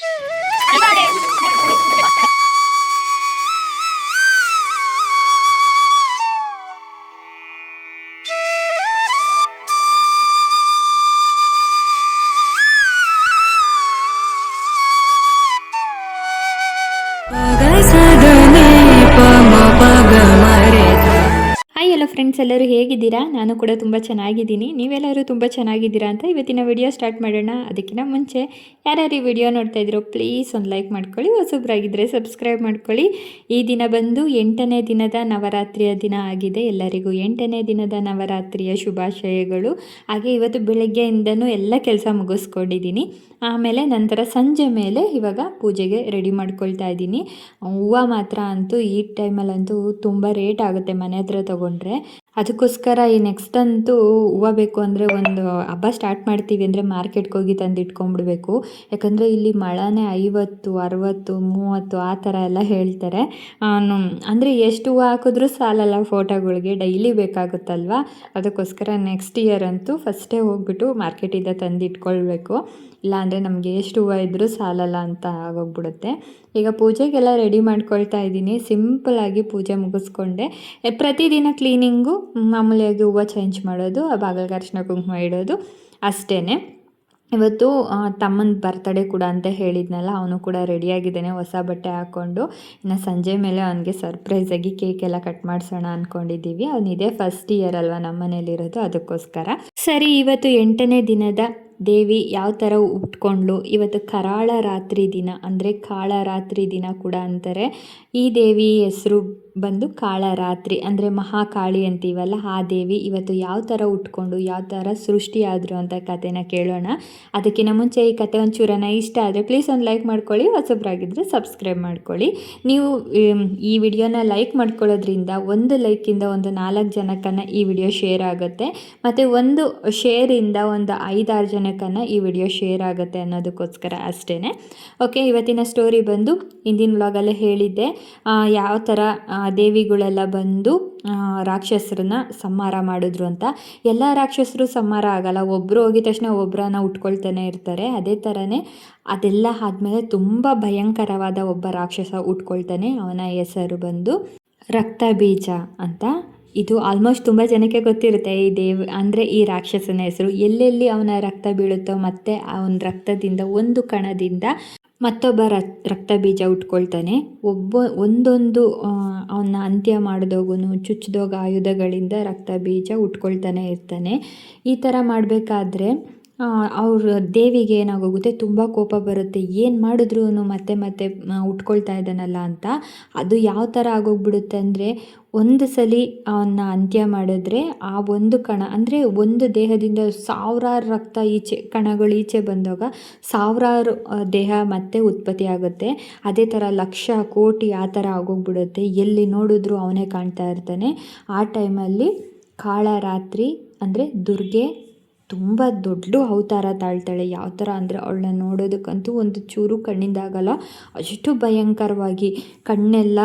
Yeah. ಹೇಗಿದ್ದೀರಾ ನಾನು ಕೂಡ ತುಂಬ ಚೆನ್ನಾಗಿದ್ದೀನಿ. ನೀವೆಲ್ಲರೂ ತುಂಬ ಚೆನ್ನಾಗಿದ್ದೀರಾ ಅಂತ ಇವತ್ತಿನ ವಿಡಿಯೋ ಸ್ಟಾರ್ಟ್ ಮಾಡೋಣ. ಅದಕ್ಕಿಂತ ಮುಂಚೆ ಯಾರ್ಯಾರು ಈ ವಿಡಿಯೋ ನೋಡ್ತಾ ಇದ್ದೀರೋ ಪ್ಲೀಸ್ ಒಂದು ಲೈಕ್ ಮಾಡ್ಕೊಳ್ಳಿ ಹೊಸಬ್ರಾಗಿದ್ದರೆ ಸಬ್ಸ್ಕ್ರೈಬ್ ಮಾಡ್ಕೊಳ್ಳಿ. ಈ ದಿನ ಬಂದು ಎಂಟನೇ ದಿನದ ನವರಾತ್ರಿಯ ದಿನ ಆಗಿದೆ. ಎಲ್ಲರಿಗೂ ಎಂಟನೇ ದಿನದ ನವರಾತ್ರಿಯ ಶುಭಾಶಯಗಳು. ಹಾಗೆ ಇವತ್ತು ಬೆಳಗ್ಗೆಯಿಂದನೂ ಎಲ್ಲ ಕೆಲಸ ಮುಗಿಸ್ಕೊಂಡಿದ್ದೀನಿ. ಆಮೇಲೆ ನಂತರ ಸಂಜೆ ಮೇಲೆ ಇವಾಗ ಪೂಜೆಗೆ ರೆಡಿ ಮಾಡ್ಕೊಳ್ತಾ ಇದ್ದೀನಿ. ಹೂವು ಮಾತ್ರ ಅಂತೂ ಈ ಟೈಮಲ್ಲಂತೂ ತುಂಬ ರೇಟ್ ಆಗುತ್ತೆ ಮನೆ ಹತ್ರ ತೊಗೊಂಡ್ರೆ. ಅದಕ್ಕೋಸ್ಕರ ಈ ನೆಕ್ಸ್ಟ್ ಅಂತೂ ಹೂವು ಬೇಕು ಅಂದರೆ ಒಂದು ಹಬ್ಬ ಸ್ಟಾರ್ಟ್ ಮಾಡ್ತೀವಿ ಅಂದರೆ ಮಾರ್ಕೆಟ್ಗೆ ಹೋಗಿ ತಂದು ಇಟ್ಕೊಂಡ್ಬಿಡ್ಬೇಕು. ಯಾಕಂದರೆ ಇಲ್ಲಿ ಮಳೆನೇ ಐವತ್ತು, ಅರವತ್ತು, ಮೂವತ್ತು ಆ ಥರ ಎಲ್ಲ ಹೇಳ್ತಾರೆ. ಅಂದರೆ ಎಷ್ಟು ಹೂವು ಹಾಕಿದ್ರೂ ಸಾಲಲ್ಲ ಫೋಟೋಗಳಿಗೆ ಡೈಲಿ ಬೇಕಾಗುತ್ತಲ್ವ? ಅದಕ್ಕೋಸ್ಕರ ನೆಕ್ಸ್ಟ್ ಇಯರ್ ಅಂತೂ ಫಸ್ಟೇ ಹೋಗ್ಬಿಟ್ಟು ಮಾರ್ಕೆಟಿಂದ ತಂದು ಇಟ್ಕೊಳ್ಬೇಕು. ಇಲ್ಲಾಂದರೆ ನಮಗೆ ಎಷ್ಟು ಹೂವು ಇದ್ದರೂ ಸಾಲಲ್ಲ ಅಂತ ಆಗೋಗ್ಬಿಡುತ್ತೆ. ಈಗ ಪೂಜೆಗೆಲ್ಲ ರೆಡಿ ಮಾಡ್ಕೊಳ್ತಾ ಇದ್ದೀನಿ. ಸಿಂಪಲಾಗಿ ಪೂಜೆ ಮುಗಿಸ್ಕೊಂಡೆ. ಪ್ರತಿದಿನ ಕ್ಲೀನಿಂಗು ಮಾಮೂಲಿಯಾಗಿ ಹೂವು ಚೇಂಜ್ ಮಾಡೋದು ಬಾಗಿಲಿಗೆ ಅರಿಶಿನ ಕುಂಕುಮ ಇಡೋದು ಅಷ್ಟೇ ಇವತ್ತು ತಮ್ಮನ ಬರ್ತಡೇ ಕೂಡ ಅಂತ ಹೇಳಿದ್ನಲ್ಲ, ಅವನು ಕೂಡ ರೆಡಿಯಾಗಿದ್ದಾನೆ ಹೊಸ ಬಟ್ಟೆ ಹಾಕ್ಕೊಂಡು ಇನ್ನು ಸಂಜೆ ಮೇಲೆ ಅವನಿಗೆ ಸರ್ಪ್ರೈಸಾಗಿ ಕೇಕ್ ಎಲ್ಲ ಕಟ್ ಮಾಡಿಸೋಣ ಅಂದ್ಕೊಂಡಿದ್ದೀವಿ ಅವನಿದೆ ಫಸ್ಟ್ ಇಯರ್ ಅಲ್ವಾ ನಮ್ಮ ಮನೇಲಿರೋದು ಅದಕ್ಕೋಸ್ಕರ. ಸರಿ, ಇವತ್ತು ಎಂಟನೇ ದಿನದ ದೇವಿ ಯಾವ ಥರ ಉಟ್ಕೊಂಡ್ಲು ಇವತ್ತು ಕರಾಳ ರಾತ್ರಿ ದಿನ, ಅಂದರೆ ಕಾಳ ರಾತ್ರಿ ದಿನ ಕೂಡ ಅಂತಾರೆ. ಈ ದೇವಿ ಹೆಸರು ಬಂದು ಕಾಳರಾತ್ರಿ ಅಂದರೆ ಮಹಾಕಾಳಿ ಅಂತೀವಲ್ಲ, ಆ ದೇವಿ ಇವತ್ತು ಯಾವ ಥರ ಉಟ್ಕೊಂಡು, ಯಾವ ಥರ ಸೃಷ್ಟಿಯಾದರು ಅಂತ ಕಥೆನ ಕೇಳೋಣ. ಅದಕ್ಕಿಂತ ಮುಂಚೆ ಈ ಕತೆ ಒಂಚೂರನ ಇಷ್ಟ ಆದರೆ ಪ್ಲೀಸ್ ಒಂದು ಲೈಕ್ ಮಾಡ್ಕೊಳ್ಳಿ ಹೊಸಬ್ರಾಗಿದ್ದರೆ ಸಬ್ಸ್ಕ್ರೈಬ್ ಮಾಡ್ಕೊಳ್ಳಿ. ನೀವು ಈ ವಿಡಿಯೋನ ಲೈಕ್ ಮಾಡ್ಕೊಳ್ಳೋದ್ರಿಂದ ಒಂದು ಲೈಕಿಂದ ಒಂದು ನಾಲ್ಕು ಜನಕ್ಕನ್ನು ಈ ವಿಡಿಯೋ ಶೇರ್ ಆಗುತ್ತೆ. ಮತ್ತು ಒಂದು ಶೇರಿಂದ ಒಂದು ಐದಾರು ಜನಕ್ಕನ್ನು ಈ ವಿಡಿಯೋ ಶೇರ್ ಆಗುತ್ತೆ ಅನ್ನೋದಕ್ಕೋಸ್ಕರ ಅಷ್ಟೇ ಓಕೆ ಇವತ್ತಿನ ಸ್ಟೋರಿ ಬಂದು ಹಿಂದಿನ ವ್ಲಾಗಲ್ಲೇ ಹೇಳಿದ್ದೆ. ಯಾವ ಥರ ದೇವಿಗಳೆಲ್ಲ ಬಂದು ರಾಕ್ಷಸರನ್ನ ಸಂಹಾರ ಮಾಡಿದ್ರು ಅಂತ. ಎಲ್ಲ ರಾಕ್ಷಸರು ಸಂಹಾರ ಆಗಲ್ಲ. ಒಬ್ಬರು ಹೋಗಿದ ತಕ್ಷಣ ಒಬ್ಬರನ್ನ ಉಟ್ಕೊಳ್ತಾನೆ ಇರ್ತಾರೆ. ಅದೇ ಥರನೇ ಅದೆಲ್ಲ ಆದಮೇಲೆ ತುಂಬ ಭಯಂಕರವಾದ ಒಬ್ಬ ರಾಕ್ಷಸ ಉಟ್ಕೊಳ್ತಾನೆ. ಅವನ ಹೆಸರು ಬಂದು ರಕ್ತ ಬೀಜ ಅಂತ. ಇದು ಆಲ್ಮೋಸ್ಟ್ ತುಂಬ ಜನಕ್ಕೆ ಗೊತ್ತಿರುತ್ತೆ. ಈ ದೇವ್, ಅಂದರೆ ಈ ರಾಕ್ಷಸನ ಹೆಸರು. ಎಲ್ಲೆಲ್ಲಿ ಅವನ ರಕ್ತ ಬೀಳುತ್ತೋ ಮತ್ತು ಅವನ ರಕ್ತದಿಂದ, ಒಂದು ಕಣದಿಂದ ಮತ್ತೊಬ್ಬ ರಕ್ತ ಬೀಜ ಉಟ್ಕೊಳ್ತಾನೆ. ಒಬ್ಬ, ಒಂದೊಂದು ಅವನ್ನ ಅಂತ್ಯ ಮಾಡಿದೋಗೂ ಚುಚ್ಚಿದೋಗ ಆಯುಧಗಳಿಂದ ರಕ್ತ ಬೀಜ ಉಟ್ಕೊಳ್ತಾನೆ ಇರ್ತಾನೆ. ಈ ಥರ ಮಾಡಬೇಕಾದ್ರೆ ಅವ್ರ ದೇವಿಗೆ ಏನಾಗೋಗುತ್ತೆ, ತುಂಬ ಕೋಪ ಬರುತ್ತೆ. ಏನು ಮಾಡಿದ್ರು ಮತ್ತೆ ಮತ್ತೆ ಉಟ್ಕೊಳ್ತಾ ಇದ್ದಾನಲ್ಲ ಅಂತ. ಅದು ಯಾವ ಥರ ಆಗೋಗ್ಬಿಡುತ್ತೆ ಅಂದರೆ, ಒಂದು ಸಲ ಅವನ್ನ ಅಂತ್ಯ ಮಾಡಿದ್ರೆ, ಆ ಒಂದು ಕಣ, ಅಂದರೆ ಒಂದು ದೇಹದಿಂದ ಸಾವಿರಾರು ರಕ್ತ ಈಚೆ, ಕಣಗಳು ಈಚೆ ಬಂದಾಗ ಸಾವಿರಾರು ದೇಹ ಮತ್ತೆ ಉತ್ಪತ್ತಿ ಆಗುತ್ತೆ. ಅದೇ ಥರ ಲಕ್ಷ, ಕೋಟಿ ಆ ಥರ ಆಗೋಗ್ಬಿಡುತ್ತೆ. ಎಲ್ಲಿ ನೋಡಿದ್ರು ಅವನೇ ಕಾಣ್ತಾ ಇರ್ತಾನೆ. ಆ ಟೈಮಲ್ಲಿ ಕಾಳರಾತ್ರಿ ಅಂದರೆ ದುರ್ಗೆ ತುಂಬ ದೊಡ್ಡ ಅವತಾರ ತಾಳ್ತಾಳೆ. ಯಾವ ಥರ ಅಂದರೆ ಅವಳನ್ನ ನೋಡೋದಕ್ಕಂತೂ ಒಂದು ಚೂರು ಕಣ್ಣಿಂದಾಗಲ್ಲ ಅಷ್ಟು ಭಯಂಕರವಾಗಿ ಕಣ್ಣೆಲ್ಲ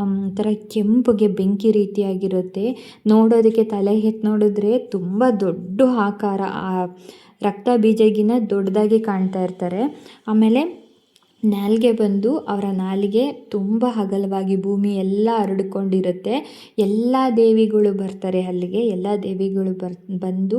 ಒಂಥರ ಕೆಂಪಗೆ ಬೆಂಕಿ ರೀತಿಯಾಗಿರುತ್ತೆ. ನೋಡೋದಕ್ಕೆ ತಲೆ ಎತ್ತಿ ನೋಡಿದ್ರೆ ತುಂಬ ದೊಡ್ಡ ಆಕಾರ. ರಕ್ತ ಬೀಜಗಿನ ದೊಡ್ಡದಾಗಿ ಕಾಣ್ತಾ ಇರ್ತಾರೆ. ಆಮೇಲೆ ನಾಲಿಗೆ ಬಂದು ಅವರ ನಾಲಿಗೆ ತುಂಬ ಅಗಲವಾಗಿ ಭೂಮಿ ಎಲ್ಲ ಹರಡ್ಕೊಂಡಿರುತ್ತೆ. ಎಲ್ಲ ದೇವಿಗಳು ಬರ್ತಾರೆ ಅಲ್ಲಿಗೆ. ಎಲ್ಲ ದೇವಿಗಳು ಬರ್, ಬಂದು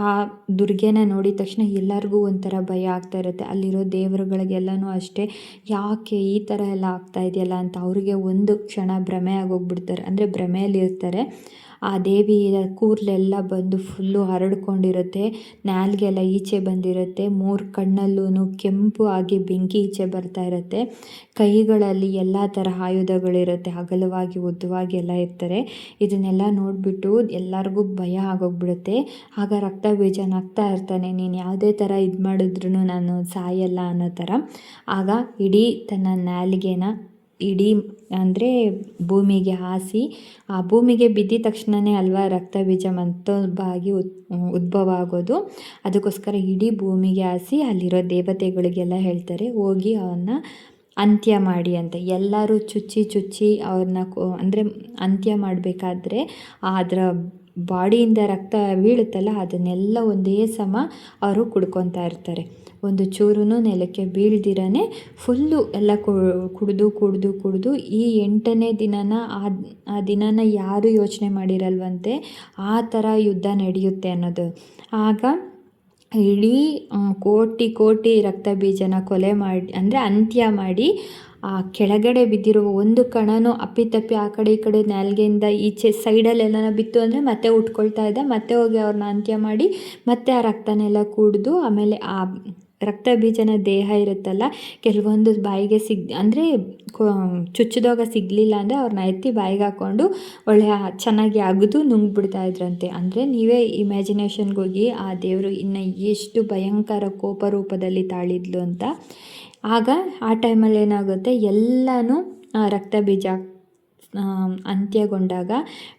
ಆ ದುರ್ಗೆನ ನೋಡಿದ ತಕ್ಷಣ ಎಲ್ಲರಿಗೂ ಒಂಥರ ಭಯ ಆಗ್ತಾ ಇರುತ್ತೆ. ಅಲ್ಲಿರೋ ದೇವರುಗಳಿಗೆಲ್ಲನೂ ಅಷ್ಟೇ, ಯಾಕೆ ಈ ಥರ ಎಲ್ಲ ಆಗ್ತಾ ಇದೆಯಲ್ಲ? ಅಂತ ಅವರಿಗೆ ಒಂದು ಕ್ಷಣ ಭ್ರಮೆ ಆಗೋಗ್ಬಿಡ್ತಾರೆ. ಅಂದರೆ ಭ್ರಮೆಯಲ್ಲಿ ಇರ್ತಾರೆ ಆ ದೇವಿಯ ಕೂರ್ಲೆಲ್ಲ ಬಂದು ಫುಲ್ಲು ಹರಡ್ಕೊಂಡಿರುತ್ತೆ. ನಾಲ್ಗೆಲ್ಲ ಈಚೆ ಬಂದಿರುತ್ತೆ. ಮೂರು ಕಣ್ಣಲ್ಲೂ ಕೆಂಪು ಆಗಿ ಬೆಂಕಿ ಈಚೆ ಬರ್ತಾ ಇರುತ್ತೆ. ಕೈಗಳಲ್ಲಿ ಎಲ್ಲ ಥರ ಆಯುಧಗಳಿರುತ್ತೆ. ಅಗಲವಾಗಿ, ಉದ್ದವಾಗಿ ಎಲ್ಲ ಇರ್ತಾರೆ. ಇದನ್ನೆಲ್ಲ ನೋಡಿಬಿಟ್ಟು ಎಲ್ಲರಿಗೂ ಭಯ ಆಗೋಗ್ಬಿಡುತ್ತೆ. ಆಗ ರಕ್ತ ಬೀಜ ನಗ್ತಾ ಇರ್ತಾನೆ. ನೀನು ಯಾವುದೇ ಥರ ಇದು ಮಾಡಿದ್ರು ನಾನು ಸಾಯಲ್ಲ ಅನ್ನೋ ಥರ ಆಗ ಇಡೀ ತನ್ನ ನಾಲಿಗೆನ ಇಡೀ, ಅಂದರೆ ಭೂಮಿಗೆ ಹಾಸಿ, ಆ ಭೂಮಿಗೆ ಬಿದ್ದಿದ ತಕ್ಷಣವೇ ಅಲ್ವಾ ರಕ್ತ ಬೀಜ ಉತ್, ಉದ್ಭವ ಆಗೋದು. ಅದಕ್ಕೋಸ್ಕರ ಇಡೀ ಭೂಮಿಗೆ ಹಾಸಿ, ಅಲ್ಲಿರೋ ದೇವತೆಗಳಿಗೆಲ್ಲ ಹೇಳ್ತಾರೆ, ಹೋಗಿ ಅವನ್ನ ಅಂತ್ಯ ಮಾಡಿ ಅಂತ. ಎಲ್ಲರೂ ಚುಚ್ಚಿ ಚುಚ್ಚಿ ಅವ್ರನ್ನ ಅಂದರೆ ಅಂತ್ಯ ಮಾಡಬೇಕಾದ್ರೆ ಅದರ ಬಾಡಿಯಿಂದ ರಕ್ತ ಬೀಳುತ್ತಲ್ಲ, ಅದನ್ನೆಲ್ಲ ಒಂದೇ ಸಮ ಅವರು ಕುಡ್ಕೊತಾ ಇರ್ತಾರೆ. ಒಂದು ಚೂರು ನೆಲಕ್ಕೆ ಬೀಳ್ದಿರನೇ ಫುಲ್ಲು ಎಲ್ಲ ಕುಡಿದು ಕುಡಿದು ಕುಡಿದು ಈ ಎಂಟನೇ ದಿನನ ಆ ಆ ದಿನನ ಯಾರೂ ಯೋಚನೆ ಮಾಡಿರಲ್ವಂತೆ ಆ ಥರ ಯುದ್ಧ ನಡೆಯುತ್ತೆ ಅನ್ನೋದು. ಆಗ ಇಡೀ ಕೋಟಿ ಕೋಟಿ ರಕ್ತ ಬೀಜನ ಕೊಲೆ ಮಾಡಿ, ಅಂದರೆ ಅಂತ್ಯ ಮಾಡಿ ಆ ಕೆಳಗಡೆ ಬಿದ್ದಿರುವ ಒಂದು ಕಣನೂ ಅಪ್ಪಿತಪ್ಪಿ ಆ ಕಡೆ, ಈ ಕಡೆ ನಾಲ್ಗೆಯಿಂದ ಈಚೆ ಸೈಡಲ್ಲೆಲ್ಲ ಬಿತ್ತು ಅಂದರೆ ಮತ್ತೆ ಉಟ್ಕೊಳ್ತಾ ಇದ್ದ, ಮತ್ತೆ ಹೋಗಿ ಅವ್ರನ್ನ ಅಂತ್ಯ ಮಾಡಿ ಮತ್ತೆ ಆ ರಕ್ತನೆಲ್ಲ ಕುಡಿದು ಆಮೇಲೆ ಆ ರಕ್ತ ಬೀಜನ ದೇಹ ಇರುತ್ತಲ್ಲ, ಕೆಲವೊಂದು ಬಾಯಿಗೆ ಸಿಗ್, ಅಂದರೆ ಚುಚ್ಚಿದಾಗ ಸಿಗಲಿಲ್ಲ ಅಂದರೆ ಅವ್ರನ್ನ ಎತ್ತಿ ಬಾಯಿಗೆ ಹಾಕ್ಕೊಂಡು ಒಳ್ಳೆಯ ಚೆನ್ನಾಗಿ ಅಗದು ನುಂಗ್ಬಿಡ್ತಾ ಇದ್ರಂತೆ. ಅಂದರೆ ನೀವೇ ಇಮ್ಯಾಜಿನೇಷನ್ಗೆ ಹೋಗಿ, ಆ ದೇವರು ಇನ್ನು ಎಷ್ಟು ಭಯಂಕರ ಕೋಪ ರೂಪದಲ್ಲಿ ತಾಳಿದ್ಲು ಅಂತ. ಆಗ ಆ ಟೈಮಲ್ಲಿ ಏನಾಗುತ್ತೆ, ಎಲ್ಲನೂ ರಕ್ತ ಬೀಜ ಅಂತ್ಯಗೊಂಡಾಗ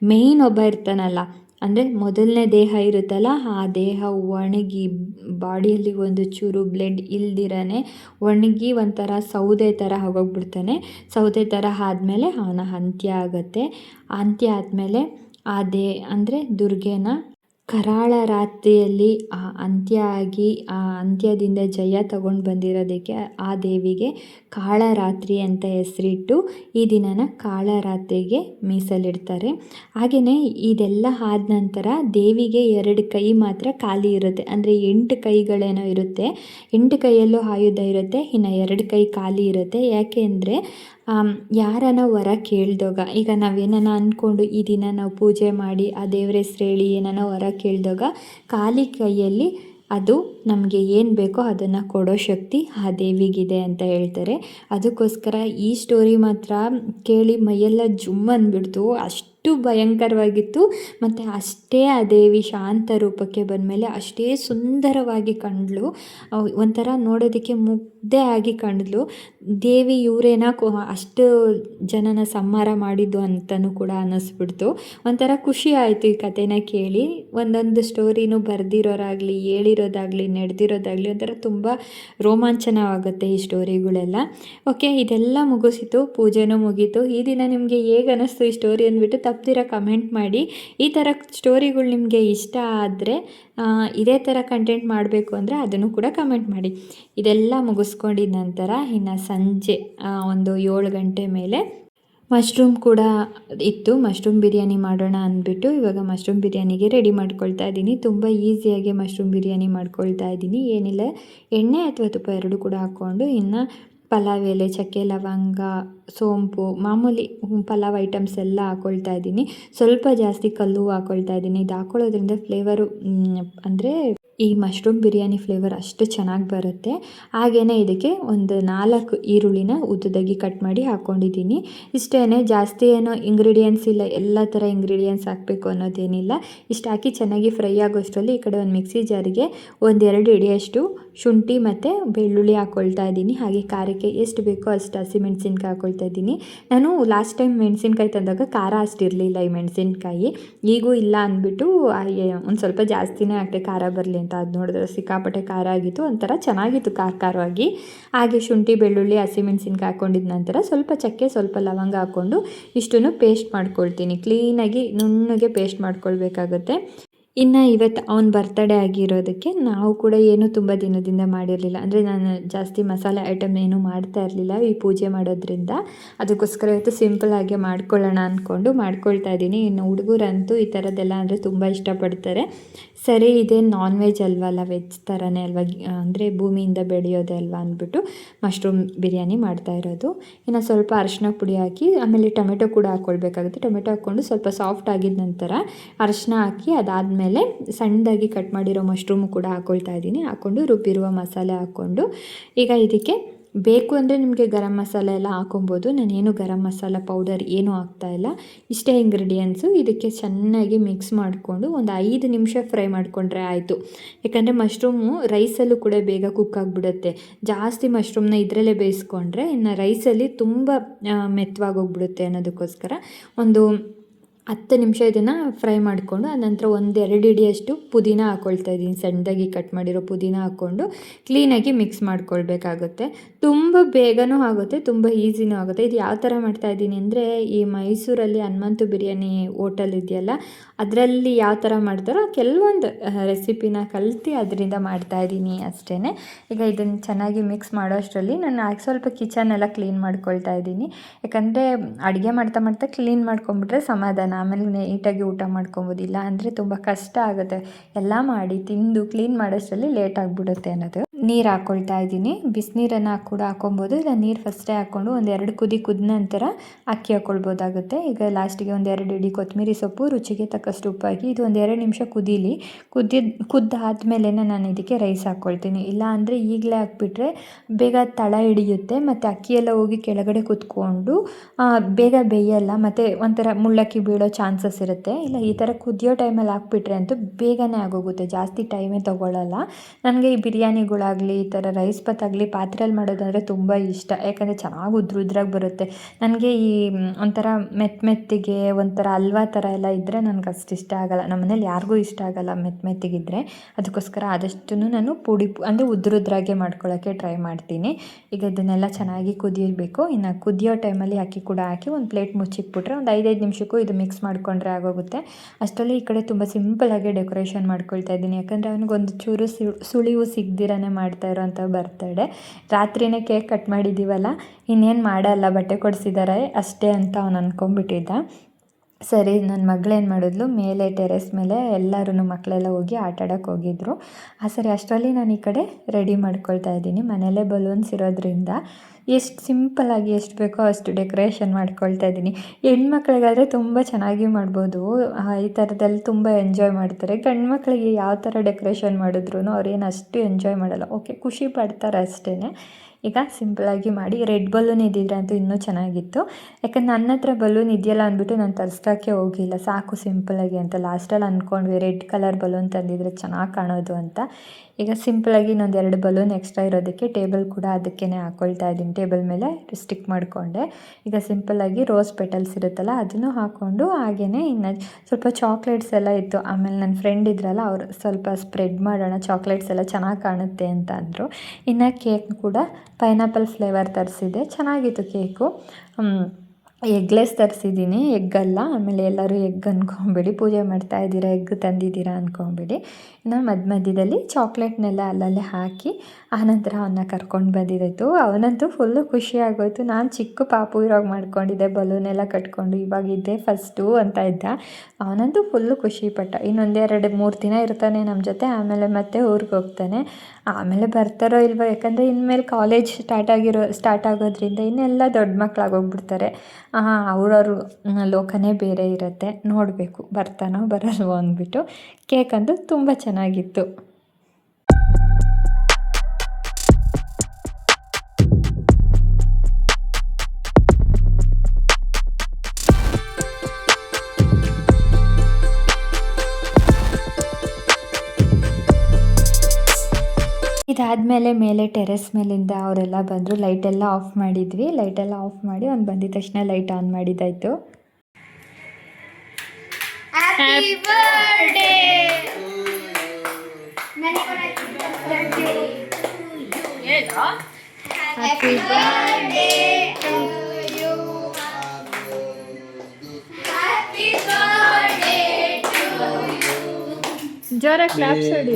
ಮೇಯ್ನ್ ಒಬ್ಬ ಇರ್ತಾನಲ್ಲ ಅಂದರೆ ಮೊದಲನೇ ದೇಹ ಇರುತ್ತಲ್ಲ, ಆ ದೇಹ ಒಣಗಿ, ಬಾಡಿಯಲ್ಲಿ ಒಂದು ಚೂರು ಬ್ಲಡ್ ಇಲ್ದಿರಾನೆ ಒಣಗಿ ಒಂಥರ ಸೌದೆ ಥರ ಆಗೋಗ್ಬಿಡ್ತಾನೆ. ಸೌದೆ ಥರ ಆದಮೇಲೆ ಅವನ ಅಂತ್ಯ ಆಗುತ್ತೆ. ಅಂತ್ಯ ಆದಮೇಲೆ ಆ ದೇ, ಅಂದರೆ ದುರ್ಗೆನ ಕರಾಳ ರಾತ್ರಿಯಲ್ಲಿ ಆ ಅಂತ್ಯ ಆಗಿ ಆ ಅಂತ್ಯದಿಂದ ಜಯ ತಗೊಂಡು ಬಂದಿರೋದಕ್ಕೆ ಆ ದೇವಿಗೆ ಕಾಳರಾತ್ರಿ ಅಂತ ಹೆಸರಿಟ್ಟು ಈ ದಿನನ ಕಾಳರಾತ್ರಿಗೆ ಮೀಸಲಿಡ್ತಾರೆ. ಹಾಗೆಯೇ ಇದೆಲ್ಲ ಆದ ನಂತರ ದೇವಿಗೆ ಎರಡು ಕೈ ಮಾತ್ರ ಖಾಲಿ ಇರುತ್ತೆ. ಅಂದರೆ ಎಂಟು ಕೈಗಳೇನೋ ಇರುತ್ತೆ. ಎಂಟು ಕೈಯಲ್ಲೂ ಆಯುಧ ಇರುತ್ತೆ. ಇನ್ನು ಎರಡು ಕೈ ಖಾಲಿ ಇರುತ್ತೆ. ಯಾಕೆ ಯಾರನ ವರ ಕೇಳಿದಾಗ, ಈಗ ನಾವೇನಾನ ಅಂದ್ಕೊಂಡು ಈ ದಿನ ನಾವು ಪೂಜೆ ಮಾಡಿ ಆ ದೇವ್ರ ಹೆಸ್ರು ಹೇಳಿ ಏನಾನ ವರ ಕೇಳಿದಾಗ, ಖಾಲಿ ಕೈಯಲ್ಲಿ ಅದು ನಮಗೆ ಏನು ಬೇಕೋ ಅದನ್ನು ಕೊಡೋ ಶಕ್ತಿ ಆ ದೇವಿಗಿದೆ ಅಂತ ಹೇಳ್ತಾರೆ. ಅದಕ್ಕೋಸ್ಕರ ಈ ಸ್ಟೋರಿ ಮಾತ್ರ ಕೇಳಿ ಮೈಯೆಲ್ಲ ಜುಮ್ ಅಂದ್ಬಿಡ್ತು ಅಷ್ಟು ಅಷ್ಟು ಭಯಂಕರವಾಗಿತ್ತು. ಮತ್ತು ಅಷ್ಟೇ ಆ ದೇವಿ ಶಾಂತ ರೂಪಕ್ಕೆ ಬಂದಮೇಲೆ ಅಷ್ಟೇ ಸುಂದರವಾಗಿ ಕಂಡಳು. ಒಂಥರ ನೋಡೋದಕ್ಕೆ ಮುಗ್ಧೆ ಆಗಿ ಕಂಡಳು. ದೇವಿ ಇವರೇನ ಅಷ್ಟು ಜನನ ಸಂಹಾರ ಮಾಡಿದ್ದು ಅಂತಲೂ ಕೂಡ ಅನ್ನಿಸ್ಬಿಡ್ತು. ಒಂಥರ ಖುಷಿ ಆಯಿತು ಈ ಕಥೆನ ಕೇಳಿ. ಒಂದೊಂದು ಸ್ಟೋರಿನೂ ಬರೆದಿರೋರಾಗಲಿ, ಹೇಳಿರೋದಾಗಲಿ, ನಡೆದಿರೋದಾಗಲಿ ಒಂಥರ ತುಂಬ ರೋಮಾಂಚನವಾಗುತ್ತೆ ಈ ಸ್ಟೋರಿಗಳೆಲ್ಲ. ಓಕೆ, ಇದೆಲ್ಲ ಮುಗಿಸಿತು. ಪೂಜೆನೂ ಮುಗೀತು. ಈ ದಿನ ನಿಮಗೆ ಹೇಗೆ ಅನ್ನಿಸ್ತು ಈ ಸ್ಟೋರಿ ಅಂದ್ಬಿಟ್ಟು ತಪ್ಪದಿರ ಕಮೆಂಟ್ ಮಾಡಿ. ಈ ಥರ ಸ್ಟೋರಿಗಳು ನಿಮಗೆ ಇಷ್ಟ ಆದರೆ ಇದೇ ಥರ ಕಂಟೆಂಟ್ ಮಾಡಬೇಕು ಅಂದರೆ ಅದನ್ನು ಕೂಡ ಕಮೆಂಟ್ ಮಾಡಿ. ಇದೆಲ್ಲ ಮುಗಿಸ್ಕೊಂಡಿದ ನಂತರ ಇನ್ನು ಸಂಜೆ ಒಂದು ಏಳು ಗಂಟೆ ಮೇಲೆ ಮಶ್ರೂಮ್ ಕೂಡ ಇತ್ತು. ಮಶ್ರೂಮ್ ಬಿರಿಯಾನಿ ಮಾಡೋಣ ಅಂದ್ಬಿಟ್ಟು ಇವಾಗ ಮಶ್ರೂಮ್ ಬಿರಿಯಾನಿಗೆ ರೆಡಿ ಮಾಡ್ಕೊಳ್ತಾ ಇದ್ದೀನಿ. ತುಂಬ ಈಸಿಯಾಗಿ ಮಶ್ರೂಮ್ ಬಿರಿಯಾನಿ ಮಾಡ್ಕೊಳ್ತಾ ಇದ್ದೀನಿ. ಏನಿಲ್ಲ, ಎಣ್ಣೆ ಅಥವಾ ತುಪ್ಪ ಎರಡು ಕೂಡ ಹಾಕ್ಕೊಂಡು ಇನ್ನು ಪಲಾವ್, ಎಲೆ, ಚಕ್ಕೆ, ಲವಂಗ, ಸೋಂಪು, ಮಾಮೂಲಿ ಪಲಾವ್ ಐಟಮ್ಸ್ ಎಲ್ಲ ಹಾಕ್ಕೊಳ್ತಾ ಇದ್ದೀನಿ. ಸ್ವಲ್ಪ ಜಾಸ್ತಿ ಕಲ್ಲು ಹಾಕ್ಕೊಳ್ತಾ ಇದ್ದೀನಿ. ಇದು ಹಾಕೊಳ್ಳೋದ್ರಿಂದ ಫ್ಲೇವರು ಅಂದರೆ ಈ ಮಶ್ರೂಮ್ ಬಿರಿಯಾನಿ ಫ್ಲೇವರ್ ಅಷ್ಟು ಚೆನ್ನಾಗಿ ಬರುತ್ತೆ. ಹಾಗೆಯೇ ಇದಕ್ಕೆ ಒಂದು ನಾಲ್ಕು ಈರುಳ್ಳಿನ ಉದ್ದದಾಗಿ ಕಟ್ ಮಾಡಿ ಹಾಕ್ಕೊಂಡಿದ್ದೀನಿ ಇಷ್ಟೇ ಜಾಸ್ತಿ ಏನೋ ಇಂಗ್ರೀಡಿಯೆಂಟ್ಸ್ ಇಲ್ಲ, ಎಲ್ಲ ಥರ ಇಂಗ್ರೀಡಿಯೆಂಟ್ಸ್ ಹಾಕಬೇಕು ಅನ್ನೋದೇನಿಲ್ಲ. ಇಷ್ಟು ಹಾಕಿ ಚೆನ್ನಾಗಿ ಫ್ರೈ ಆಗೋಷ್ಟರಲ್ಲಿ ಈ ಕಡೆ ಒಂದು ಮಿಕ್ಸಿ ಜಾರಿಗೆ ಒಂದೆರಡು ಇಡಿಯಷ್ಟು ಶುಂಠಿ ಮತ್ತು ಬೆಳ್ಳುಳ್ಳಿ ಹಾಕ್ಕೊಳ್ತಾ ಇದ್ದೀನಿ. ಹಾಗೆ ಖಾರಕ್ಕೆ ಎಷ್ಟು ಬೇಕೋ ಅಷ್ಟು ಹಸಿಮೆಣ್ಸಿನ್ಕಾಯಿ ಹಾಕ್ಕೊಳ್ತಾ ಇದ್ದೀನಿ. ನಾನು ಲಾಸ್ಟ್ ಟೈಮ್ ಮೆಣಸಿನ್ಕಾಯಿ ತಂದಾಗ ಖಾರ ಅಷ್ಟಿರಲಿಲ್ಲ ಈ ಮೆಣಸಿನ್ಕಾಯಿ. ಈಗೂ ಇಲ್ಲ ಅಂದ್ಬಿಟ್ಟು ಒಂದು ಸ್ವಲ್ಪ ಜಾಸ್ತಿನೇ ಹಾಕ್ತೆ ಖಾರ ಬರಲಿ ಅದು ನೋಡಿದ್ರೆ ಸಿಕ್ಕಾಪಟ್ಟೆ ಖಾರ ಆಗಿತ್ತು, ಒಂಥರ ಚೆನ್ನಾಗಿತ್ತು ಖಾರ ಖಾರವಾಗಿ. ಹಾಗೆ ಶುಂಠಿ, ಬೆಳ್ಳುಳ್ಳಿ ಹಸಿಮೆಣ್ಸಿನ್ಕಾಯಿ ಹಾಕ್ಕೊಂಡಿದ್ದ ನಂತರ ಸ್ವಲ್ಪ ಚಕ್ಕೆ, ಸ್ವಲ್ಪ ಲವಂಗ ಹಾಕ್ಕೊಂಡು ಇಷ್ಟನ್ನು ಪೇಸ್ಟ್ ಮಾಡ್ಕೊಳ್ತೀನಿ. ಕ್ಲೀನಾಗಿ ನುಣ್ಣಗೆ ಪೇಸ್ಟ್ ಮಾಡ್ಕೊಳ್ಬೇಕಾಗುತ್ತೆ. ಇನ್ನು ಇವತ್ತು ಅವ್ನ ಬರ್ತಡೇ ಆಗಿರೋದಕ್ಕೆ ನಾವು ಕೂಡ ಏನು ತುಂಬ ದಿನದಿಂದ ಮಾಡಿರಲಿಲ್ಲ. ಅಂದರೆ ನಾನು ಜಾಸ್ತಿ ಮಸಾಲೆ ಐಟಮ್ ಏನು ಮಾಡ್ತಾ ಇರಲಿಲ್ಲ ಈ ಪೂಜೆ ಮಾಡೋದ್ರಿಂದ. ಅದಕ್ಕೋಸ್ಕರ ಇವತ್ತು ಸಿಂಪಲ್ಲಾಗಿ ಮಾಡ್ಕೊಳ್ಳೋಣ ಅಂದ್ಕೊಂಡು ಮಾಡ್ಕೊಳ್ತಾ ಇದ್ದೀನಿ. ಇನ್ನು ಹುಡುಗರಂತೂ ಈ ಥರದ್ದೆಲ್ಲ ಅಂದರೆ ತುಂಬ ಇಷ್ಟಪಡ್ತಾರೆ. ಸರಿ, ಇದೇ ನಾನ್ ವೆಜ್ ಅಲ್ವಲ್ಲ ವೆಜ್ ಥರನೇ ಅಲ್ವಾ? ಅಂದರೆ ಭೂಮಿಯಿಂದ ಬೆಳೆಯೋದೇ ಅಲ್ವಾ ಅಂದ್ಬಿಟ್ಟು ಮಶ್ರೂಮ್ ಬಿರಿಯಾನಿ ಮಾಡ್ತಾ ಇರೋದು. ಇನ್ನು ಸ್ವಲ್ಪ ಅರಶಿನ ಪುಡಿ ಹಾಕಿ, ಆಮೇಲೆ ಟೊಮೆಟೊ ಕೂಡ ಹಾಕ್ಕೊಳ್ಬೇಕಾಗುತ್ತೆ ಟೊಮೆಟೊ ಹಾಕ್ಕೊಂಡು ಸ್ವಲ್ಪ ಸಾಫ್ಟ್ ಆಗಿದ ನಂತರ ಅರಶಿನ ಹಾಕಿ, ಅದಾದಮೇಲೆ ಸಣ್ಣದಾಗಿ ಕಟ್ ಮಾಡಿರೋ ಮಶ್ರೂಮು ಕೂಡ ಹಾಕ್ಕೊಳ್ತಾ ಇದ್ದೀನಿ. ಹಾಕ್ಕೊಂಡು ರುಬ್ಬಿರುವ ಮಸಾಲೆ ಹಾಕ್ಕೊಂಡು ಈಗ ಇದಕ್ಕೆ ಬೇಕು ಅಂದರೆ ನಿಮಗೆ ಗರಂ ಮಸಾಲ ಎಲ್ಲ ಹಾಕೊಬೋದು. ನಾನೇನು ಗರಂ ಮಸಾಲ ಪೌಡರ್ ಏನೂ ಇಲ್ಲ. ಇಷ್ಟೇ ಇಂಗ್ರೀಡಿಯೆಂಟ್ಸು ಇದಕ್ಕೆ ಚೆನ್ನಾಗಿ ಮಿಕ್ಸ್ ಮಾಡಿಕೊಂಡು ಒಂದು ಐದು ನಿಮಿಷ ಫ್ರೈ ಮಾಡಿಕೊಂಡ್ರೆ ಆಯಿತು. ಯಾಕಂದರೆ ಮಶ್ರೂಮು ರೈಸಲ್ಲೂ ಕೂಡ ಬೇಗ ಕುಕ್ ಆಗಿಬಿಡುತ್ತೆ. ಜಾಸ್ತಿ ಮಶ್ರೂಮ್ನ ಇದರಲ್ಲೇ ಬೇಯಿಸ್ಕೊಂಡ್ರೆ ಇನ್ನು ರೈಸಲ್ಲಿ ತುಂಬ ಮೆತ್ತವಾಗೋಗ್ಬಿಡುತ್ತೆ ಅನ್ನೋದಕ್ಕೋಸ್ಕರ ಒಂದು ಹತ್ತು ನಿಮಿಷ ಇದನ್ನು ಫ್ರೈ ಮಾಡಿಕೊಂಡು, ಅನಂತರ ಒಂದೆರಡು ಹಿಡಿಯಷ್ಟು ಪುದೀನ ಹಾಕ್ಕೊಳ್ತಾ ಇದ್ದೀನಿ. ಸಣ್ಣದಾಗಿ ಕಟ್ ಮಾಡಿರೋ ಪುದೀನ ಹಾಕ್ಕೊಂಡು ಕ್ಲೀನಾಗಿ ಮಿಕ್ಸ್ ಮಾಡ್ಕೊಳ್ಬೇಕಾಗುತ್ತೆ. ತುಂಬ ಬೇಗನೂ ಆಗುತ್ತೆ, ತುಂಬ ಈಸಿನೂ ಆಗುತ್ತೆ. ಇದು ಯಾವ ಥರ ಮಾಡ್ತಾ ಇದ್ದೀನಿ ಅಂದರೆ, ಈ ಮೈಸೂರಲ್ಲಿ ಹನುಮಂತು ಬಿರಿಯಾನಿ ಹೋಟೆಲ್ ಇದೆಯಲ್ಲ, ಅದರಲ್ಲಿ ಯಾವ ಥರ ಮಾಡ್ತಾರೋ ಕೆಲವೊಂದು ರೆಸಿಪಿನ ಕಲ್ತು ಅದರಿಂದ ಮಾಡ್ತಾ ಇದ್ದೀನಿ ಅಷ್ಟೇ ಈಗ ಇದನ್ನು ಚೆನ್ನಾಗಿ ಮಿಕ್ಸ್ ಮಾಡೋ ಅಷ್ಟರಲ್ಲಿ ನಾನು ಸ್ವಲ್ಪ ಕಿಚನ್ ಎಲ್ಲ ಕ್ಲೀನ್ ಮಾಡ್ಕೊಳ್ತಾ ಇದ್ದೀನಿ. ಯಾಕಂದರೆ, ಅಡುಗೆ ಮಾಡ್ತಾ ಮಾಡ್ತಾ ಕ್ಲೀನ್ ಮಾಡ್ಕೊಂಬಿಟ್ರೆ ಸಮಾಧಾನ ಆಮೇಲೆ ನೀಟಾಗಿ ಊಟ ಮಾಡ್ಕೊಬೋದಿಲ್ಲ, ಅಂದರೆ ತುಂಬ ಕಷ್ಟ ಆಗುತ್ತೆ. ಎಲ್ಲ ಮಾಡಿ ತಿಂದು ಕ್ಲೀನ್ ಮಾಡೋಷ್ಟರಲ್ಲಿ ಲೇಟ್ ಆಗಿಬಿಡುತ್ತೆ ಅನ್ನೋದು. ನೀರು ಹಾಕ್ಕೊಳ್ತಾ ಇದ್ದೀನಿ. ಬಿಸಿನೀರನ್ನು ಕೂಡ ಹಾಕೊಬೋದು. ಇಲ್ಲ, ನೀರು ಫಸ್ಟೇ ಹಾಕ್ಕೊಂಡು ಒಂದು ಎರಡು ಕುದಿ ಕುದ್ದ ನಂತರ ಅಕ್ಕಿ ಹಾಕ್ಕೊಳ್ಬೋದಾಗುತ್ತೆ ಈಗ ಲಾಸ್ಟಿಗೆ ಒಂದು ಎರಡು ಇಡಿ ಕೊತ್ತಂಬರಿ ಸೊಪ್ಪು, ರುಚಿಗೆ ತಕ್ಕಷ್ಟು ಉಪ್ಪು ಹಾಕಿ ಇದು ಒಂದು ಎರಡು ನಿಮಿಷ ಕುದೀಲಿ. ಕುದ್ದಿದ ಕುದ್ದಾದ್ಮೇಲೆ ನಾನು ಇದಕ್ಕೆ ರೈಸ್ ಹಾಕ್ಕೊಳ್ತೀನಿ ಇಲ್ಲ ಅಂದರೆ ಈಗಲೇ ಹಾಕ್ಬಿಟ್ರೆ ಬೇಗ ತಳ ಹಿಡಿಯುತ್ತೆ. ಮತ್ತು ಅಕ್ಕಿ ಎಲ್ಲ ಹೋಗಿ ಕೆಳಗಡೆ ಕುತ್ಕೊಂಡು ಬೇಗ ಬೇಯಲ್ಲ, ಮತ್ತು ಒಂಥರ ಮುಳ್ಳಕ್ಕಿ ಬೀಳೋ ಚಾನ್ಸಸ್ ಇರುತ್ತೆ. ಇಲ್ಲ, ಈ ಥರ ಕುದಿಯೋ ಟೈಮಲ್ಲಿ ಹಾಕ್ಬಿಟ್ರೆ ಅಂತೂ ಬೇಗನೆ ಆಗೋಗುತ್ತೆ. ಜಾಸ್ತಿ ಟೈಮೇ ತೊಗೊಳ್ಳಲ್ಲ ನನಗೆ ಈ ಬಿರಿಯಾನಿಗಳು ಆಗಲಿ, ಈ ಥರ ರೈಸ್ ಬಾತ್ ಆಗಲಿ ಪಾತ್ರೆಯಲ್ಲಿ ಮಾಡೋದಂದರೆ ತುಂಬ ಇಷ್ಟ. ಯಾಕಂದರೆ ಚೆನ್ನಾಗಿ ಉದ್ರು ಉದ್ರಾಗಿ ಬರುತ್ತೆ. ನನಗೆ ಈ ಒಂಥರ ಮೆತ್ತ ಮೆತ್ತಿಗೆ ಒಂಥರ ಹಲ್ವಾ ಥರ ಎಲ್ಲ ಇದ್ದರೆ ನನಗೆ ಅಷ್ಟು ಇಷ್ಟ ಆಗಲ್ಲ. ನಮ್ಮ ಮನೇಲಿ ಯಾರಿಗೂ ಇಷ್ಟ ಆಗಲ್ಲ ಮೆತ್ತ ಮೆತ್ತಿಗಿದ್ರೆ. ಅದಕ್ಕೋಸ್ಕರ ಆದಷ್ಟು ನಾನು ಪುಡಿ ಅಂದರೆ ಉದ್ರುದ್ರಾಗೆ ಮಾಡ್ಕೊಳ್ಳೋಕ್ಕೆ ಟ್ರೈ ಮಾಡ್ತೀನಿ. ಈಗ ಇದನ್ನೆಲ್ಲ ಚೆನ್ನಾಗಿ ಕುದಿಯಬೇಕು ಇನ್ನು ಕುದಿಯೋ ಟೈಮಲ್ಲಿ ಅಕ್ಕಿ ಕೂಡ ಹಾಕಿ ಒಂದು ಪ್ಲೇಟ್ ಮುಚ್ಚಿಟ್ಬಿಟ್ರೆ ಒಂದು ಐದೈದು ನಿಮಿಷಕ್ಕೂ ಇದು ಮಿಕ್ಸ್ ಮಾಡಿಕೊಂಡ್ರೆ ಆಗೋಗುತ್ತೆ. ಅಷ್ಟರಲ್ಲಿ ಈ ಕಡೆ ತುಂಬ ಸಿಂಪಲಾಗಿ ಡೆಕೋರೇಷನ್ ಮಾಡ್ಕೊಳ್ತಾ ಇದ್ದೀನಿ. ಯಾಕಂದರೆ ಅವನಿಗೊಂದು ಚೂರು ಸುಳಿವು ಸಿಗ್ದಿರನೇ ಮಾಡ್ತಾ ಇರೋವಂಥ ಬರ್ತಡೇ ರಾತ್ರಿನೇ ಕೇಕ್ ಕಟ್ ಮಾಡಿದ್ದೀವಲ್ಲ, ಇನ್ನೇನು ಮಾಡಲ್ಲ, ಬಟ್ಟೆ ಕೊಡಿಸಿದ್ದಾರೆ ಅಷ್ಟೇ ಅಂತ ಅವನು ಅಂದ್ಕೊಂಬಿಟ್ಟಿದ್ದ ಸರಿ ನನ್ನ ಮಗಳೇನು ಮಾಡಿದ್ಲು, ಮೇಲೆ ಟೆರೆಸ್ ಮೇಲೆ ಎಲ್ಲರೂ ಮಕ್ಕಳೆಲ್ಲ ಹೋಗಿ ಆಟ ಆಡೋಕ್ಕೆ ಹೋಗಿದ್ರು. ಆ ಸರಿ, ಅಷ್ಟರಲ್ಲಿ ನಾನು ಈ ಕಡೆ ರೆಡಿ ಮಾಡ್ಕೊಳ್ತಾ ಇದ್ದೀನಿ. ಮನೆಯಲ್ಲೇ ಬಲೂನ್ಸ್ ಇರೋದ್ರಿಂದ ಎಷ್ಟು ಸಿಂಪಲ್ಲಾಗಿ ಎಷ್ಟು ಬೇಕೋ ಅಷ್ಟು ಡೆಕೋರೇಷನ್ ಮಾಡ್ಕೊಳ್ತಾ ಇದ್ದೀನಿ. ಹೆಣ್ಮಕ್ಳಿಗಾದರೆ ತುಂಬ ಚೆನ್ನಾಗಿ ಮಾಡ್ಬೋದು. ಈ ಥರದಲ್ಲಿ ತುಂಬ ಎಂಜಾಯ್ ಮಾಡ್ತಾರೆ. ಗಂಡು ಮಕ್ಕಳಿಗೆ ಯಾವ ಥರ ಡೆಕೋರೇಷನ್ ಮಾಡಿದ್ರು ಅವ್ರೇನು ಅಷ್ಟು ಎಂಜಾಯ್ ಮಾಡಲ್ಲ. ಓಕೆ ಖುಷಿ ಪಡ್ತಾರೆ ಅಷ್ಟೇ ಈಗ ಸಿಂಪಲಾಗಿ ಮಾಡಿ ರೆಡ್ ಬಲೂನ್ ಇದ್ದಿದ್ರೆ ಅಂತೂ ಇನ್ನೂ ಚೆನ್ನಾಗಿತ್ತು. ಯಾಕಂದ್ರೆ ನನ್ನ ಹತ್ರ ಬಲೂನ್ ಇದೆಯಲ್ಲ ಅಂದ್ಬಿಟ್ಟು ನಾನು ತರ್ಸ್ಕೊಕ್ಕೆ ಹೋಗಿಲ್ಲ. ಸಾಕು ಸಿಂಪಲಾಗಿ ಅಂತ. ಲಾಸ್ಟಲ್ಲಿ ಅಂದ್ಕೊಂಡ್ವಿ ರೆಡ್ ಕಲರ್ ಬಲೂನ್ ತಂದಿದ್ರೆ ಚೆನ್ನಾಗಿ ಕಾಣೋದು ಅಂತ. ಈಗ ಸಿಂಪಲಾಗಿ ಇನ್ನೊಂದು ಎರಡು ಬಲೂನ್ ಎಕ್ಸ್ಟ್ರಾ ಇರೋದಕ್ಕೆ ಟೇಬಲ್ ಕೂಡ ಅದಕ್ಕೇ ಹಾಕೊಳ್ತಾ ಇದ್ದೀನಿ. ಟೇಬಲ್ ಮೇಲೆ ಸ್ಟಿಕ್ ಮಾಡಿಕೊಂಡೆ. ಈಗ ಸಿಂಪಲಾಗಿ ರೋಸ್ ಪೆಟಲ್ಸ್ ಇರುತ್ತಲ್ಲ, ಅದನ್ನು ಹಾಕ್ಕೊಂಡು ಹಾಗೆಯೇ ಇನ್ನು ಸ್ವಲ್ಪ ಚಾಕ್ಲೇಟ್ಸ್ ಎಲ್ಲ ಇತ್ತು. ಆಮೇಲೆ ನನ್ನ ಫ್ರೆಂಡ್ ಇದ್ರಲ್ಲ, ಅವರು ಸ್ವಲ್ಪ ಸ್ಪ್ರೆಡ್ ಮಾಡೋಣ ಚಾಕ್ಲೇಟ್ಸ್ ಎಲ್ಲ ಚೆನ್ನಾಗಿ ಕಾಣುತ್ತೆ ಅಂತ ಅಂದರು. ಇನ್ನು ಕೇಕ್ ಕೂಡ ಪೈನಾಪಲ್ ಫ್ಲೇವರ್ ತರಿಸಿದ್ದೆ. ಚೆನ್ನಾಗಿತ್ತು ಕೇಕು ಎಗ್ಲೆಸ್ ತರಿಸಿದ್ದೀನಿ ಎಗ್ಗಲ್ಲ ಆಮೇಲೆ ಎಲ್ಲರೂ ಎಗ್ ಅಂದ್ಕೊಂಬಿಡಿ ಪೂಜೆ ಮಾಡ್ತಾ ಇದ್ದೀರಾ ಎಗ್ ತಂದಿದ್ದೀರಾ ಅಂದ್ಕೊಂಬಿಡಿ ಇನ್ನು ಮಧ್ಯ ಮಧ್ಯದಲ್ಲಿ ಚಾಕ್ಲೇಟ್ನೆಲ್ಲ ಅಲ್ಲಲ್ಲೇ ಹಾಕಿ ಆನಂತರ ಅವನ್ನ ಕರ್ಕೊಂಡು ಬಂದಿದ್ದಾಯಿತು ಅವನಂತೂ ಫುಲ್ಲು ಖುಷಿ ಆಗೋಯ್ತು. ನಾನು ಚಿಕ್ಕ ಪಾಪು ಇರೋವಾಗ ಮಾಡ್ಕೊಂಡಿದ್ದೆ ಬಲೂನೆಲ್ಲ ಕಟ್ಕೊಂಡು ಇವಾಗ ಇದ್ದೆ ಫಸ್ಟು ಅಂತ ಇದ್ದ. ಅವನಂತೂ ಫುಲ್ಲು ಖುಷಿಪಟ್ಟ. ಇನ್ನೊಂದೆರಡು ಮೂರು ದಿನ ಇರ್ತಾನೆ ನಮ್ಮ ಜೊತೆ, ಆಮೇಲೆ ಮತ್ತೆ ಊರಿಗೆ ಹೋಗ್ತಾನೆ. ಆಮೇಲೆ ಬರ್ತಾರೋ ಇಲ್ವೋ, ಯಾಕಂದರೆ ಇನ್ಮೇಲೆ ಕಾಲೇಜ್ ಸ್ಟಾರ್ಟ್ ಆಗಿರೋ ಸ್ಟಾರ್ಟ್ ಆಗೋದ್ರಿಂದ ಇನ್ನೆಲ್ಲ ದೊಡ್ಡ ಮಕ್ಕಳಾಗೋಗ್ಬಿಡ್ತಾರೆ ಅವ್ರವ್ರ ಲೋಕನೇ ಬೇರೆ ಇರುತ್ತೆ. ನೋಡಬೇಕು, ಬರ್ತಾನೋ ಬರಲ್ವೋ ಅಂದ್ಬಿಟ್ಟು ಕೇಕ್ ಅಂತೂ ತುಂಬ ಚೆನ್ನಾಗಿತ್ತು. ಇದಾದಮೇಲೆ ಮೇಲೆ ಟೆರೆಸ್ ಮೇಲಿಂದ ಅವರೆಲ್ಲ ಬಂದರು. ಲೈಟೆಲ್ಲ ಆಫ್ ಮಾಡಿದ್ವಿ. ಲೈಟೆಲ್ಲ ಆಫ್ ಮಾಡಿ ಅವ್ನು ಬಂದಿದ ತಕ್ಷಣ ಲೈಟ್ ಆನ್ ಮಾಡಿದ್ದಾಯಿತು you. ಜೋರ ಕ್ಲಾಪ್ಸ್ ಹೊಡಿ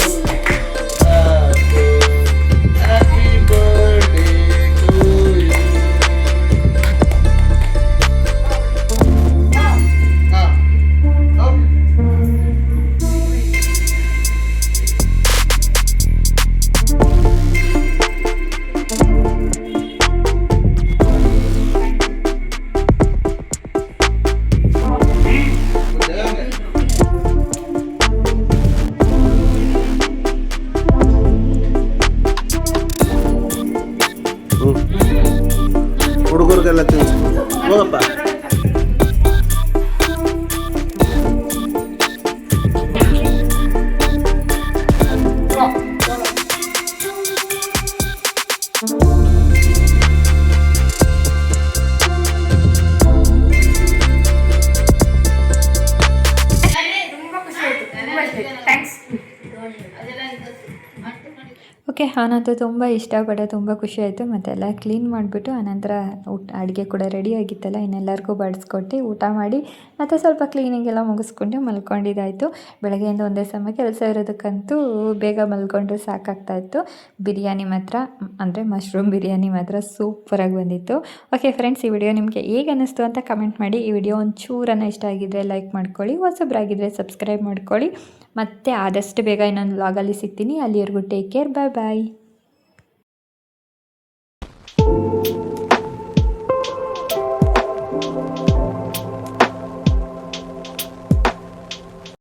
ಅವನಂತೂ ತುಂಬ ಇಷ್ಟಪಡೆ, ತುಂಬ ಖುಷಿ ಆಯಿತು. ಮತ್ತೆಲ್ಲ ಕ್ಲೀನ್ ಮಾಡಿಬಿಟ್ಟು ಆನಂತರ ಊಟ, ಅಡುಗೆ ಕೂಡ ರೆಡಿ ಆಗಿತ್ತಲ್ಲ, ಇನ್ನೆಲ್ಲರಿಗೂ ಬಡಿಸ್ಕೊಟ್ಟು ಊಟ ಮಾಡಿ, ಮತ್ತು ಸ್ವಲ್ಪ ಕ್ಲೀನಿಂಗ್ ಎಲ್ಲ ಮುಗಿಸ್ಕೊಂಡು ಮಲ್ಕೊಂಡಿದ್ದಾಯಿತು. ಬೆಳಗ್ಗೆಯಿಂದ ಒಂದೇ ಸಮಯ ಕೆಲಸ ಇರೋದಕ್ಕಂತೂ ಬೇಗ ಮಲ್ಕೊಂಡ್ರೆ ಸಾಕಾಗ್ತಾಯಿತ್ತು. ಬಿರಿಯಾನಿ ಮಾತ್ರ, ಅಂದರೆ ಮಶ್ರೂಮ್ ಬಿರಿಯಾನಿ ಮಾತ್ರ ಸೂಪರಾಗಿ ಬಂದಿತ್ತು. ಓಕೆ ಫ್ರೆಂಡ್ಸ್ ಈ ವಿಡಿಯೋ ನಿಮಗೆ ಹೇಗೆ ಅನ್ನಿಸ್ತು ಅಂತ ಕಮೆಂಟ್ ಮಾಡಿ. ಈ ವಿಡಿಯೋ ಒಂಚೂರನ್ನ ಇಷ್ಟ ಆಗಿದ್ದರೆ ಲೈಕ್ ಮಾಡ್ಕೊಳ್ಳಿ ಹೊಸಬ್ರಾಗಿದ್ದರೆ ಸಬ್ಸ್ಕ್ರೈಬ್ ಮಾಡ್ಕೊಳ್ಳಿ. ಮತ್ತು ಆದಷ್ಟು ಬೇಗ ಇನ್ನೊಂದು ವ್ಲಾಗಲ್ಲಿ ಸಿಗ್ತೀನಿ. ಅಲ್ಲಿವರೆಗೂ ಟೇಕ್ ಕೇರ್ ಬಾಯ್ ಬಾಯ್